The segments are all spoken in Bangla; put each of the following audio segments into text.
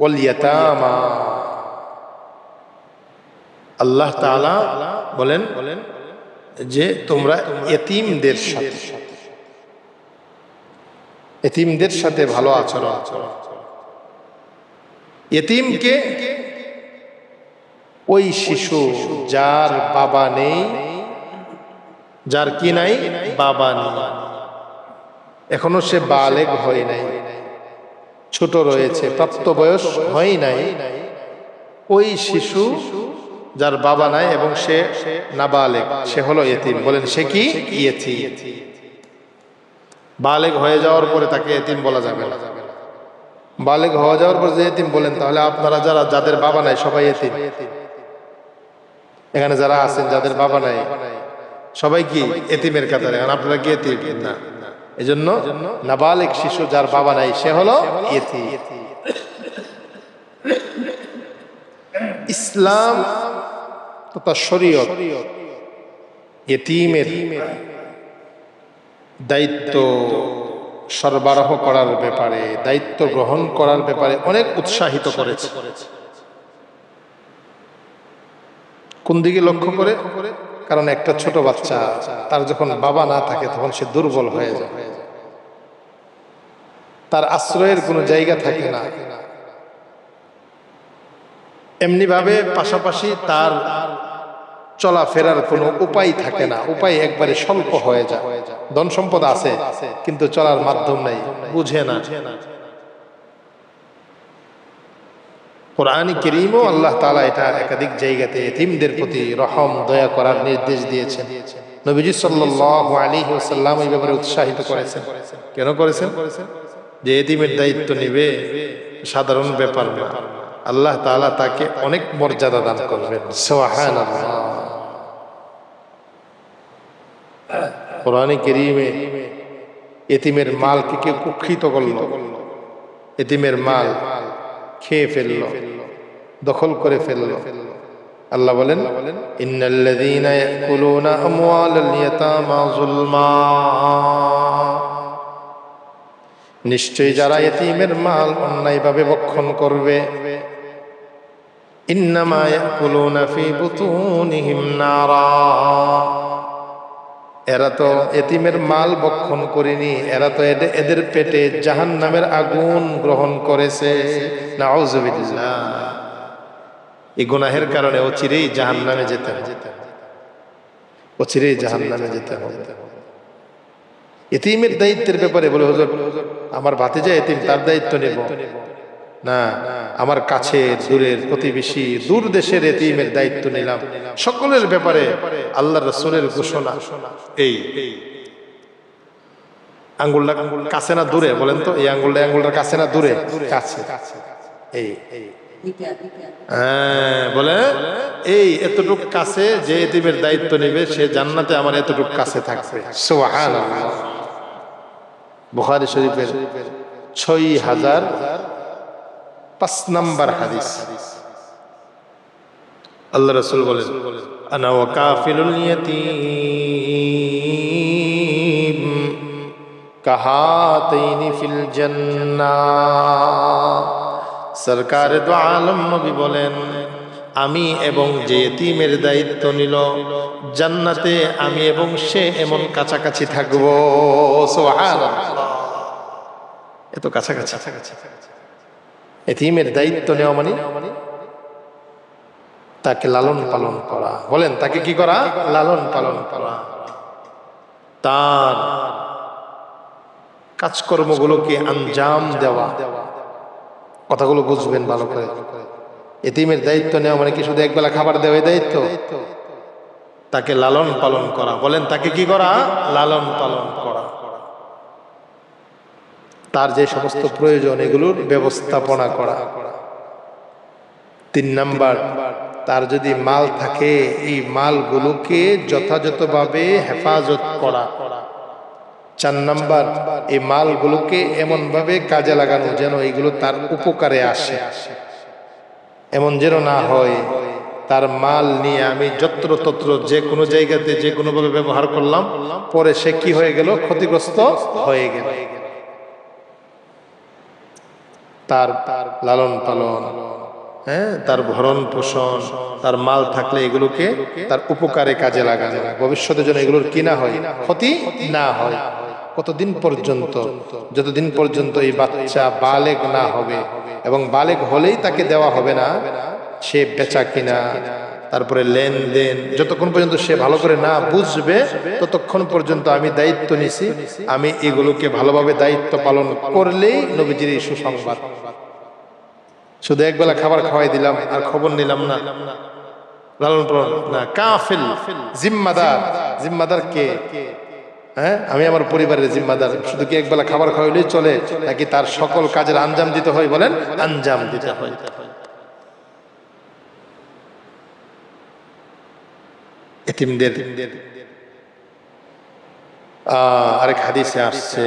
ওয়াল আল্লাহ তাআলা বলেন যে তোমরা এতিমদের সাথে এতিমদের সাথে ভালো আচরণ করো। এতিমকে ওই শিশু যার বাবা নেই, যার কি নাই? বাবা নেই। এখনও সে বালেগ হয় নাই। ছোট রয়েছে, প্রাপ্তবয়স হয় নাই। ওই শিশু যার বাবা নাই এবং সে নাবালেগ সে হলো এতিম। বলেন, সে কি? ইয়েতি বালেগ হয়ে যাওয়ার পরে তাকে এতিম বলা যাবে না। বালেগ হয়ে যাওয়ার পর যে এতিম বলেন, তাহলে আপনারা যারা, যাদের বাবা নাই, সবাই এতিম। এখানে যারা আছেন, যাদের বাবা নাই, সবাই কি এতিমের কাতারে? আপনারা কি এতিম? না। এই জন্য নাবালিক শিশু যার বাবা নাই, সে হলো এতি ইসলাম তথা শরীয়ত এতিমের দায়িত্ব সরবরাহ করার ব্যাপারে, দায়িত্ব গ্রহণ করার ব্যাপারে অনেক উৎসাহিত করেছে। কোন দিকে লক্ষ্য করে? কারণ একটা ছোট বাচ্চা, তার যখন বাবা না থাকে, তখন সে দুর্বল হয়ে যায়। তার আশ্রয়ের কোনো জায়গা থাকে না। এমনি ভাবে পাশাপাশি তার চলাফেরার কোনো উপায় থাকে না। উপায় একবারে স্বল্প হয়ে যায়। ধন সম্পদ আছে, কিন্তু চলার মাধ্যম নাই। বুঝে না। কোরআন করিমও আল্লাহ তালা এটা একাধিক জায়গাতে এতিমদের প্রতি রহম, দয়া করার নির্দেশ দিয়েছেন। নবীজি সাল্লাহ আলী ওসাল্লাম এই ব্যাপারে উৎসাহিত করেছেন। কেন করেছেন? যে এতিমের দায়িত্ব নিবে, সাধারণ ব্যাপার না। আল্লাহ তালা তাকে অনেক মর্যাদা দান করবেন। কোরআন করিমে এতিমের মালকে কেউ কুক্ষিত করল। এতিমের মাল খেয়ে ফেলল, দখল করে ফেলল। আল্লাহ বলেন, ইন্নাল্লাযীনা ইয়াকুলুনা আমওয়ালাল ইয়াতামা যুলমা। নিশ্চয়ই যারা এতিমের মাল অন্যায়ভাবে ভক্ষণ করবে। এরা তো এতিমের মাল বক্ষণ করেনি, এরা তো এদের- পেটে জাহান নামের আগুন গ্রহণ করেছে। এই গুনাহের কারণে অচিরেই জাহান নামে যেতে হবে। অচিরেই জাহান নামে যেতে হবে। এতিমের দায়িত্বের ব্যাপারে বলে, হুজুর, আমার ভাতিজা এতিম, তার দায়িত্ব নেব। না, আমার কাছে দূরের প্রতিবেশী, দূর দেশের এতিমের দায়িত্ব নিলাম। সকলের ব্যাপারে আল্লাহ রসুলের ঘোষণা। এই, আঙ্গুলটা কাছে না দূরে বলেন তো? এই আঙ্গুলটা আঙ্গুলটার কাছে না দূরে? কাছে। এই হ্যাঁ বলে, এই, এতটুক কাছে যে এতিমের দায়িত্ব নেবে, সে জান্নাতে আমার এতটুক কাছে থাকবে। সুবহানাল্লাহ। বুখারী শরীফের ছয় হাজার পাঁচ নাম্বার হাদিস। আল্লাহ রসুল বলেন, আনা ওয়া কাফিলুল ইয়াতীম কাহাতাইনি ফিল জান্নাহ। সরকার দু আলম নবী বলেন আমি এবং যে এতিমের দায়িত্ব নিল, জান্নাতে আমি এবং সে এমন কাছাকাছি থাকব। এত কাছাকাছি। এতিমের দায়িত্ব নেওয়া মানে? তাকে লালন পালন করা। বলেন, তাকে কি করা? লালন পালন করা। তার কাজকর্মগুলোকে আঞ্জাম দেওয়া। কথাগুলো বুঝবেন ভালো করে। এতিমের দায়িত্ব নেওয়া মানে কি শুধু একবেলা খাবার দেওয়া দায়িত্ব? তাকে লালন পালন করা। বলেন, তাকে কি করা? লালন পালন করা। তার যে সমস্ত প্রয়োজন, এগুলোর ব্যবস্থাপনা করা। তিন নাম্বার, তার যদি মাল থাকে, এই মালগুলোকে যথাযথভাবে হেফাজত করা। চার নাম্বার, এই মালগুলোকে এমনভাবে কাজে লাগানো যেন এগুলো তার উপকারে আসে আসে। এমন যেন না হয়, তার মাল নিয়ে আমি যত্র তত্র যে কোনো জায়গাতে যে কোনোভাবে ব্যবহার করলাম, পরে সে কি হয়ে গেল? ক্ষতিগ্রস্ত হয়ে গেল। তার লালন পালন হ্যাঁ তার ভরণ পোষণ, তার মাল থাকলে এগুলোকে তার উপকারে কাজে লাগানো, ভবিষ্যতে যেন এগুলোর কি না হয়, ক্ষতি না হয়। কতদিন পর্যন্ত? যতদিন পর্যন্ত এই বাচ্চা বালেগ না হবে এবং বালেগ হলেই তাকে দেওয়া হবে না, সে বেচা কিনা, তারপরে লেনদেন, যতক্ষণ পর্যন্ত সে ভালো করে না বুঝবে, ততক্ষণ পর্যন্ত আমি দায়িত্ব নিছি, আমি এগুলোকে ভালোভাবে দায়িত্ব পালন করলেই নবীজির এই সুসংবাদ। শুধু একবেলা খাবার খাওয়াই দিলাম, আর খবর নিলাম না। লালন পালন না, কাফিল, জিম্মাদার। জিম্মাদার কে? হ্যাঁ? আমি আমার পরিবারের জিম্মাদার। শুধু কি একবেলা খাবার খাওয়াইলেই চলে, নাকি তার সকল কাজের আঞ্জাম দিতে হয় বলেন? আঞ্জাম দিতে হয়। এতিমদের। আরেক হাদিসে আসছে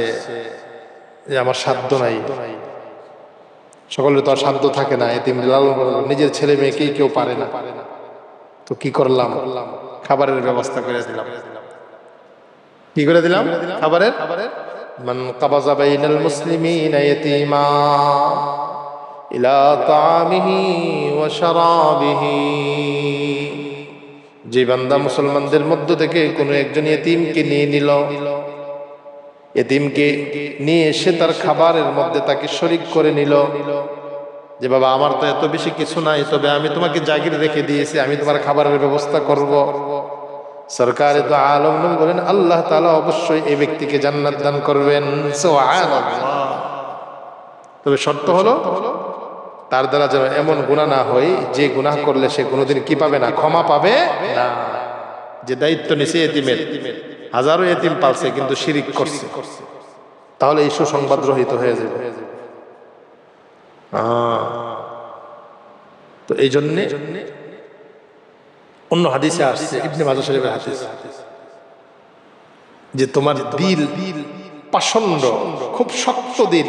যে, আমার সাধ্য নাই। সকলের তো আর সাধ্য থাকে না। এতিম লালন পালন নিজের ছেলে মেয়েকেই কেউ পারে না। তো কি করলাম? খাবারের ব্যবস্থা করে দিলাম। কি করে দিলাম? খাবারের? মান কাবাজা বাইনাল মুসলিমিনা ইয়াতীমা ইলা তাআমিহি ওয়া শারাবিহি। যে বান্দা মুসলমানদের মধ্য থেকে কোনো একজন ইয়েতিমকে নিয়ে নিল। এতিমকে নিয়ে এসে তার খাবারের মধ্যে তাকে শরিক করে নিল। যে বাবা আমার তো এত বেশি কিছু নাই তবে আমি তোমাকে জাগির রেখে দিয়েছি আমি তোমার খাবারের ব্যবস্থা করব। সরকার তো আলম বলেন, আল্লাহ তাআলা অবশ্যই এই ব্যক্তিকে জান্নাত দান করবেন। তবে শর্ত হলো, তার দ্বারা যেন এমন গুণা না হয়, যে গুনাহ করলে সে কোনোদিন কি পাবে না, ক্ষমা পাবে না। যে দায়িত্ব নিছে এতিমের, হাজারো এতিম পালছে, কিন্তু শিরিক করছে। তাহলে এই সুসংবাদ রহিত হয়ে যাবে। তো এই জন্যে অন্য হাদিসে আসছে, ইবনে মাজা শরীফের হাদিস। যে তোমার দিল পাষণ্ড, খুব শক্ত দিল।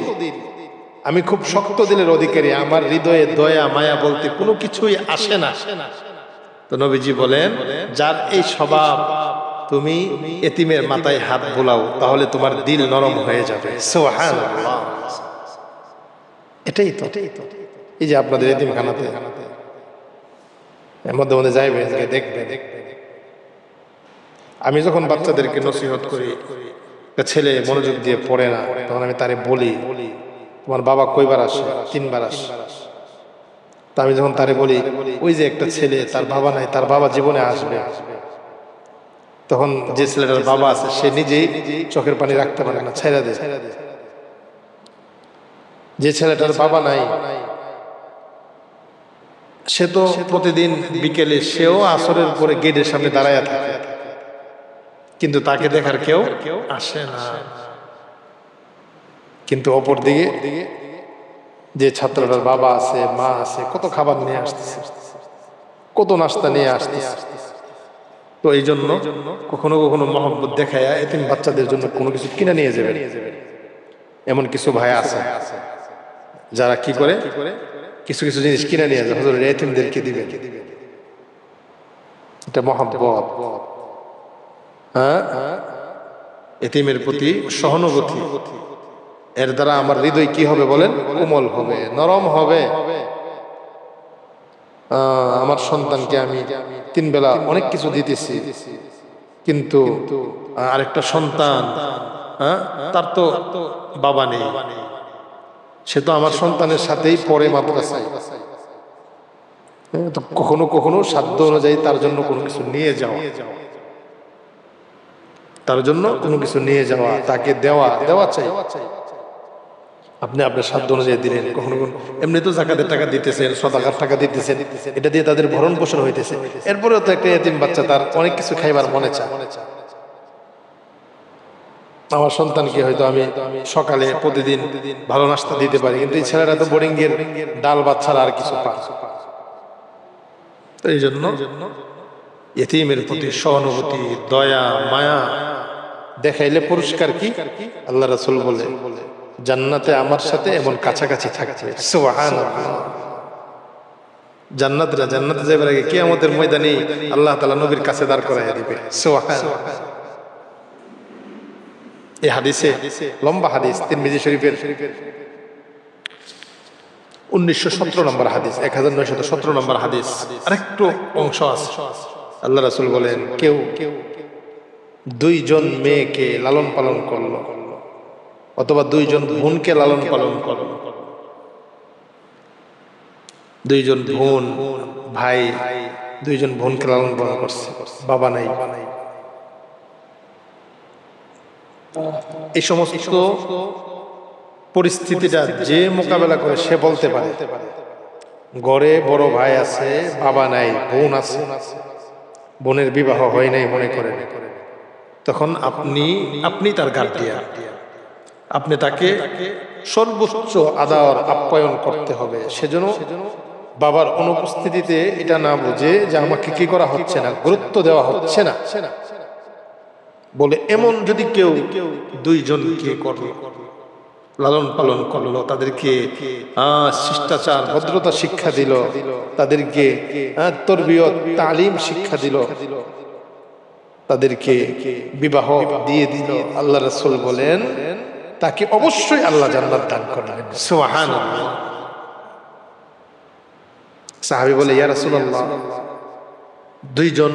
আমি খুব শক্ত দিলের অধিকারী, আমার হৃদয়ে দয়া, মায়া বলতে কোনো কিছুই আসে না। তো নবীজি বলেন, যার এই স্বভাব তুমি এতিমের মাথায় হাত বোলাও, তাহলে তোমার দিল নরম হয়ে যাবে। এটাই তো। এই যে আপনাদের এতিমখানাতে মধ্যে মধ্যে যাইবেন গিয়ে দেখবেন আমি যখন বাচ্চাদেরকে নসিহত করি ছেলে মনোযোগ দিয়ে পড়ে না, তখন আমি তারে বলি, তোমার বাবা কয়বার আসে? তিনবার আসে? তা আমি যখন তারে বলি, ওই যে একটা ছেলে, তার বাবা নাই, তার বাবা জীবনে আসবে। তখন যে ছেলেটার বাবা আছে, সে নিজেই চোখের পানি রাখতে পারে না ছেড়ে দেয়। যে ছেলেটার বাবা নাই সে তো প্রতিদিন বিকেলে সেও আসরের পরে গেটের সামনে দাঁড়ায় থাকে। কিন্তু তাকে দেখার কেউ কেউ আসে না। কিন্তু অপর দিকে যে ছাত্রটার বাবা আছে মা আছে কত খাবার নিয়ে আসতেছে। কত নাস্তা নিয়ে আসতেছে। তো এই জন্য কখনো কখনো মহব্বত দেখায় এতিম বাচ্চাদের জন্য কোনো কিছু কিনে নিয়ে যাবে এমন কিছু ভাই আছে। যারা কি করে? কিছু কিছু জিনিস কিনে নিয়ে যায় হজরের এতিমদেরকে দিবে এটা মহব্বত হ্যাঁ এতিমের প্রতি সহানুভূতি এর দ্বারা আমার হৃদয় কি হবে বলেন কোমল হবে নরম হবে আমার সন্তানকে আমি তিন বেলা অনেক কিছু দিতেছি কিন্তু আরেকটা সন্তান হ্যাঁ তার তো বাবা নেই সে তো আমার সন্তানের সাথেই পরে মাদ্রাসায়। হ্যাঁ, তো কখনো কখনো সাধ্য অনুযায়ী তার জন্য কোনো কিছু নিয়ে যাওয়া। তার জন্য কোনো কিছু নিয়ে যাওয়া তাকে দেওয়া দেওয়া চাই। আপনি আপনার সাধ্য অনুযায়ী দিলেন কখনো কখনো। এমনি তো জাকাতের টাকা দিতেছেন সদাকার টাকা দিতেছেন এটা দিয়ে তাদের ভরণ পোষণ হইতেছে। এরপরেও তো একটা এতিম বাচ্চা তার অনেক কিছু খাইবার মনে চায়। আমার সন্তানকে হয়তো আমি সকালে প্রতিদিন ভালো নাস্তা দিতে পারি, কিন্তু এই ছেলেরা তো বোরিং এর ডাল ছাড়া আর কিছু পায়। এই জন্য এতিমের প্রতি সহানুভূতি, দয়া, মায়া দেখাইলে পুরস্কার কি? আল্লাহ রাসূল বলে, জান্নাতে আমার সাথে এমন কাছাকাছি সুবহানাল্লাহ। জান্নাতরা জান্নাতে যাবার আগে কিয়ামতের ময়দানে আল্লাহ তাআলা নবীর কাছে দাঁড় করাইয়া দিবে। সুবহানাল্লাহ। এই হাদিসে লম্বা হাদিস, তিরমিজি শরীফের উনিশশো সতেরো নম্বর হাদিস, এক হাজার নয়শত সতেরো নম্বর হাদিস। আরেকটু অংশ আছে। আল্লাহ রাসুল বলেন, কেউ কেউ দুইজন মেয়েকে লালন পালন করল অথবা দুইজন বোনকে লালন পালন করল। দুইজন বোন, ভাই, দুইজন বোনকে লালন পালন করছে বাবা নাই বাবা নাই। এই সমস্ত পরিস্থিতিটা যে মোকাবেলা করে সে বলতে পারে। গড়ে বড় ভাই আছে, বাবা নাই, বোন আছে। বোনের বিবাহ হয় নাই মনে করে। তখন আপনি আপনি তার গার্ডিয়ান আপনি তাকে সর্বোচ্চ আদার আপ্যায়ন করতে হবে। সেজন্য বাবার অনুপস্থিতিতে এটা না বুঝে যে আমাকে কি করা হচ্ছে না, গুরুত্ব দেওয়া হচ্ছে না। বলে এমন যদি কেউ দুইজনকে করল লালন পালন করল তাদেরকে শিষ্টাচার ভদ্রতা শিক্ষা দিল তাদেরকে তালিম শিক্ষা দিল তাদেরকে বিবাহ দিয়ে দিল আল্লাহ রসুল বলেন তাকে অবশ্যই আল্লাহ জান্নাত দান করবেন সুবহান সাহাবি বলে ইয়া রাসূলুল্লাহ দুইজন,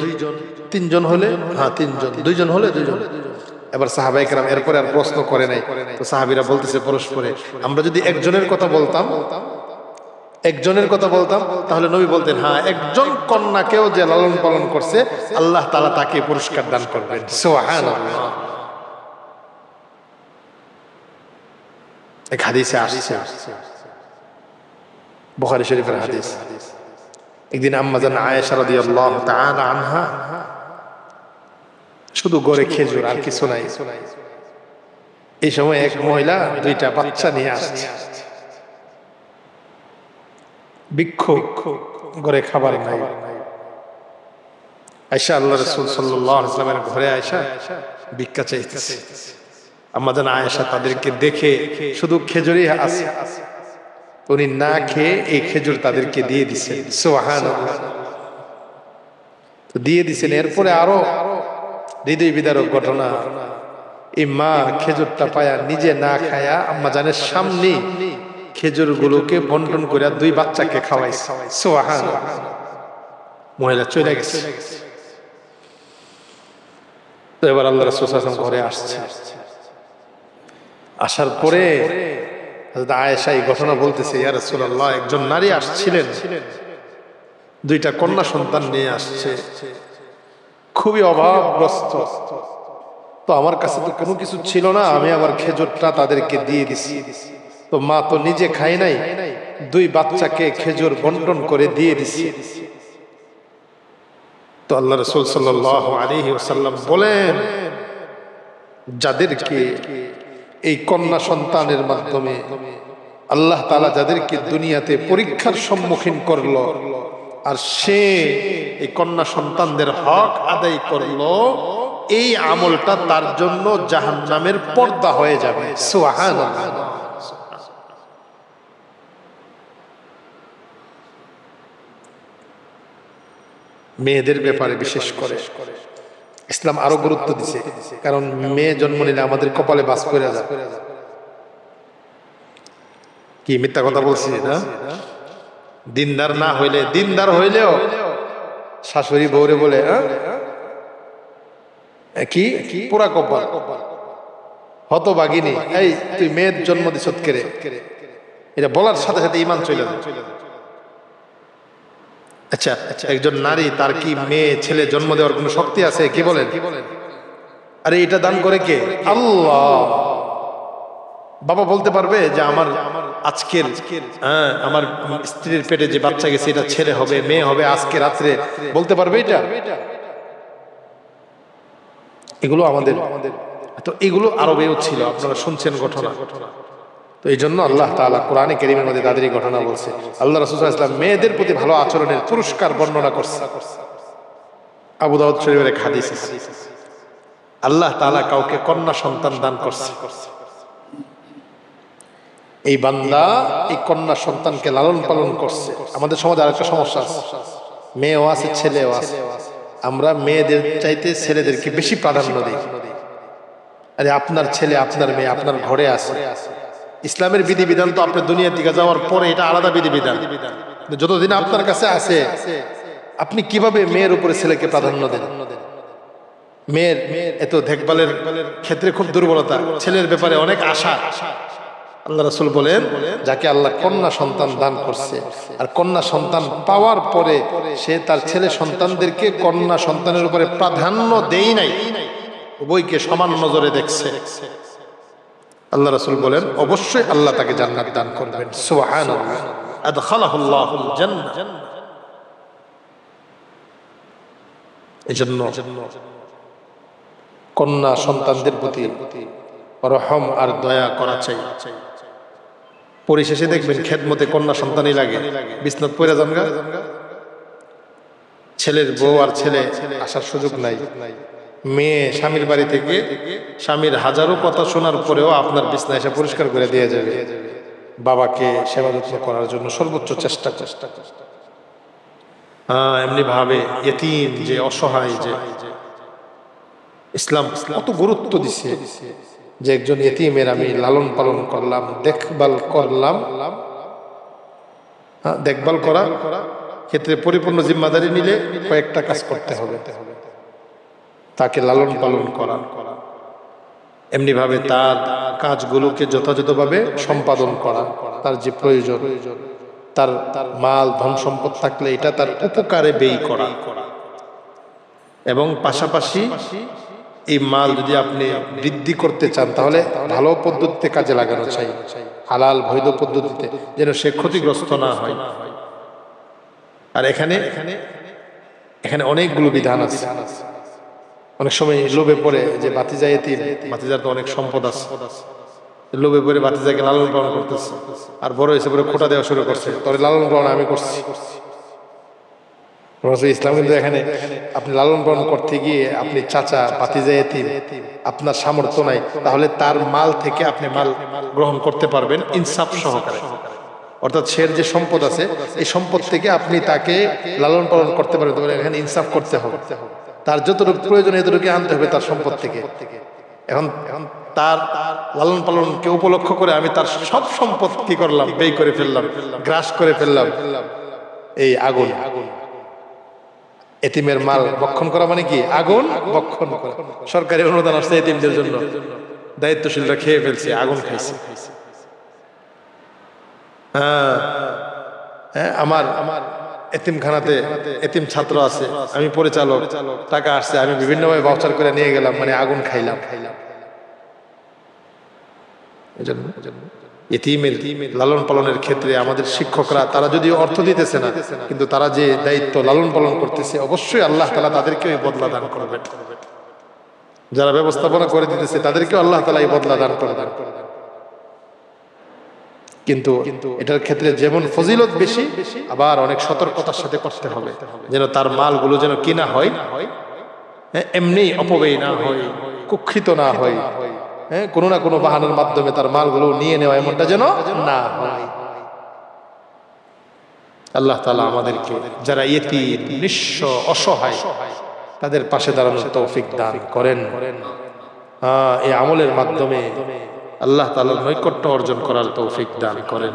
তিনজন হলে? হ্যাঁ তিনজন। দুইজন হলে দুইজন। এবার সাহাবাই কেরাম এরপরে আর প্রশ্ন করে নাই। তো সাহাবিরা বলতেছে পরস্পরে, আমরা যদি একজনের কথা বলতাম, একজনের কথা বলতাম, তাহলে নবী বলতেন হ্যাঁ একজন কন্যাকেও যে লালন পালন করছে, আল্লাহ তালা তাকে পুরস্কার দান করবেন। সুবহানাল্লাহ। এক হাদিসে আসছে। বুখারী শরীফের হাদিস। একদিন আম্মাজান আয়েশা রাদিয়াল্লাহু তাআলা আনহা শুধু গড়ে খেজুর, আর কিছু নাই। এই সময় এক মহিলা দুইটা বাচ্চা নিয়ে আসছে। বিক্ষোভ ঘরে খাবার নাই। আয়সা আল্লাহ রসুল সাল্লামের ঘরে আয়সা ভিক্ষা চাইতেছে। আমাদের আয়েশা তাদেরকে দেখে শুধু খেজুরই আছে। উনি না খেয়ে এই খেজুর তাদেরকে দিয়ে দিছেন সোহান দিয়ে দিছেন। এরপরে আরও হৃদয় বিদারক ঘটনা। এই মা খেজুরটা পায়া নিজে না খায়া আম্মা জানের সামনে খেজুর গুলোকে বন্টন করে দুই বাচ্চাকে খাওয়াইছে। সোহান মহিলা চলে গেছে। এবার আল্লাহ রাসূল ঘরে আসছে। আসার পরে আয়েশা এই ঘটনা বলতেছে, ইয়া রাসূলুল্লাহ, একজন নারী আসছিলেন। দুইটা কন্যা সন্তান নিয়ে আসছে। খুবই অভাবগ্রস্ত। তো আমার কাছে তো কোনো কিছু ছিল না, আমি আবার খেজুরটা তাদেরকে দিয়ে দিছি। তো মা তো নিজে খাই নাই, দুই বাচ্চাকে খেজুর বন্টন করে দিয়ে দিছি। তো আল্লাহ রসুল সাল্লাহ আলহি ওসাল্লাম বলেন, যাদেরকে এই কন্যা সন্তানের মাধ্যমে আল্লাহ তালা যাদেরকে দুনিয়াতে পরীক্ষার সম্মুখীন করল, আর সে এই কন্যা সন্তানদের হক আদায় করল, এই আমলটা তার জন্য জাহান্নামের পর্দা হয়ে যাবে। মেয়েদের ব্যাপারে বিশেষ করে। ইসলাম আরও গুরুত্ব দিছে। কারণ মেয়ে জন্ম নিলে আমাদের কপালে বাস করে যায়। কি মিথ্যা কথা বলছি না দিনদার না হইলে দিনদার হইলেও শাশুড়ি বৌরে বলে? কি? পুরা কপাল। হত বাগিনী এই, তুই মেয়ের জন্ম কেড়ে এটা বলার সাথে সাথে ইমান চলে যায়। আচ্ছা একজন নারী, তার কি মেয়ে, ছেলে জন্ম দেওয়ার কোনো শক্তি আছে? কি বলেন? আরে, এটা দান করে কে? আল্লাহ। বাবা বলতে পারবে যে আমার আজকের হ্যাঁ আমার স্ত্রীর পেটে যে বাচ্চা গেছে, এটা ছেলে হবে, মেয়ে হবে আজকে রাত্রে। বলতে পারবে এটা? এগুলো আমাদের তো এগুলো আরবেও ছিল, আপনারা শুনছেন ঘটনা। তো এই জন্য আল্লাহ তাআলা কোরআনে কেরিমের মধ্যে তাদের ঘটনা বলছে। আল্লাহ রাসূল ওয়াসাল্লাম মেয়েদের প্রতি ভালো আচরণের পুরস্কার বর্ণনা করছে। আবু দাউদ শরীফের এক হাদিস। আল্লাহ তাআলা কাউকে কন্যা সন্তান দান করছে। এই বান্দা এই কন্যা সন্তানকে লালন পালন করছে। আমাদের সমাজে আরেকটা সমস্যা আছে। মেয়েও আছে, ছেলেও আছে। আমরা মেয়েদের চাইতে ছেলেদেরকে বেশি প্রাধান্য দিই। আরে আপনার ছেলে, আপনার মেয়ে, আপনার ঘরে আছে। ইসলামের বিধিবিধান তো আপনার দুনিয়া দিকে যাওয়ার পরে এটা আলাদা বিধিবিধান। যতদিন আপনার কাছে আছে, আপনি কীভাবে মেয়ের উপরে ছেলেকে প্রাধান্য দেন? মেয়ের এত দেখভালের ক্ষেত্রে খুব দুর্বলতা। ছেলের ব্যাপারে অনেক আশা। আল্লাহ রসুল বলেন, যাকে আল্লাহ কন্যা সন্তান দান করছে, আর কন্যা সন্তান পাওয়ার পরে সে তার ছেলে সন্তানদেরকে কন্যা সন্তানের উপরে প্রাধান্য দেই নাই। উভয়কে সমান নজরে দেখছে। আল্লাহ রসুল বলেন, অবশ্যই আল্লাহ তাকে জান্নাত দান করবেন। কন্যা সন্তানদের প্রতি রহম আর দয়া করা চাই। পরিশেষে দেখবেন খেদমতে কন্যা সন্তানই লাগে। বিশ্বনাথ পয়রা জানগা ছেলের বউ আর ছেলে আসার সুযোগ নাই। মেয়ে স্বামীর বাড়ি থেকে স্বামীর হাজারো কথা শোনার পরেও আপনার বিছনা এসে পরিষ্কার করে দিয়ে যাবে। বাবাকে সেবা যত্ন করার জন্য সর্বোচ্চ চেষ্টা চেষ্টা হ্যাঁ এমনি ভাবে এতিম যে অসহায় যে ইসলাম কত গুরুত্ব দিছে যে একজন এতিমের আমি লালন পালন করলাম, দেখভাল করলাম। দেখভাল করা ক্ষেত্রে পরিপূর্ণ জিম্মাদারি নিলে কয়েকটা কাজ করতে হবে। তাকে লালন পালন করা। এমনি ভাবে তার কাজগুলোকে যথাযথভাবে সম্পাদন করা, তার যে প্রয়োজন, তার তার মাল, ধন সম্পদ থাকলে এটা তার উপকারে ব্যয় করা। এবং পাশাপাশি এই মাল যদি আপনি বৃদ্ধি করতে চান, তাহলে ভালো পদ্ধতিতে কাজে লাগানো চাই, হালাল, বৈধ পদ্ধতিতে, যেন সে ক্ষতিগ্রস্ত না হয়। আর এখানে এখানে অনেকগুলো বিধান আছে। অনেক সময় লোভে পড়ে যে বাতিজা এতিম, বাতিজার তো অনেক সম্পদ আছে। লোভে পড়ে বাতিজাকে লালন পালন করতেছে। আর বড় হয়েছে পরে খোটা দেওয়া শুরু করছে। তবে লালন পালন আমি করছি। ইসলাম কিন্তু এখানে আপনি লালন পালন করতে গিয়ে আপনি চাচা বাতিজা এতিম, আপনার সামর্থ্য নাই, তাহলে তার মাল থেকে আপনি মাল গ্রহণ করতে পারবেন ইনসাফ সহকারে। অর্থাৎ সের যে সম্পদ আছে, এই সম্পদ থেকে আপনি তাকে লালন পালন করতে পারবেন। এখানে ইনসাফ করতে হবে। তার যতটুকু প্রয়োজন এতটুকু আনতে হবে তার সম্পদ থেকে। এখন এখন তার লালন পালনকে উপলক্ষ করে আমি তার সব সম্পদ কি করলাম? ব্যয় করে ফেললাম, গ্রাস করে ফেললাম। এই আগুন। আগুন এতিমের মাল বক্ষণ করা মানে কি? আগুন বক্ষণ করা। সরকারি অনুদান আসছে এতিমদের জন্য। দায়িত্বশীলরা খেয়ে ফেলছে, আগুন খাইছে। হ্যাঁ হ্যাঁ আমার আমার এতিমখানাতে এতিম ছাত্র আছে, আমি পরিচালক, টাকা আসছে, আমি বিভিন্নভাবে বাউচার করে নিয়ে গেলাম মানে আগুন খাইলাম। খাইলাম লালন পালনের ক্ষেত্রে আমাদের শিক্ষকরা, তারা যদি অর্থ দিতেছে না, কিন্তু তারা যে দায়িত্ব লালন পালন করতেছে, অবশ্যই আল্লাহ তালা তাদেরকে ওই বদলা দান করবেন। যারা ব্যবস্থাপনা করে দিতেছে, তাদেরকেও আল্লাহ তালা এই বদলা দান করে দান কিন্তু এটার ক্ষেত্রে যেমন ফজিলত বেশি আবার অনেক সতর্কতার সাথে করতে হবে যেন তার মালগুলো যেন কিনা হয়। হ্যাঁ, এমনি অপব্যয় না হয় কুক্ষিত না হয়। হ্যাঁ কোনো না কোনো বাহানার মাধ্যমে তার মালগুলো নিয়ে নেওয়া এমনটা যেন না হয়। আল্লাহ তালা আমাদেরকে যারা ইয়েতি নিঃস্ব অসহায় তাদের পাশে দাঁড়ানোর তৌফিক দান করেন। হ্যাঁ এই আমলের মাধ্যমে আল্লাহ তালার নৈকট্য অর্জন করার তৌফিক দান করেন।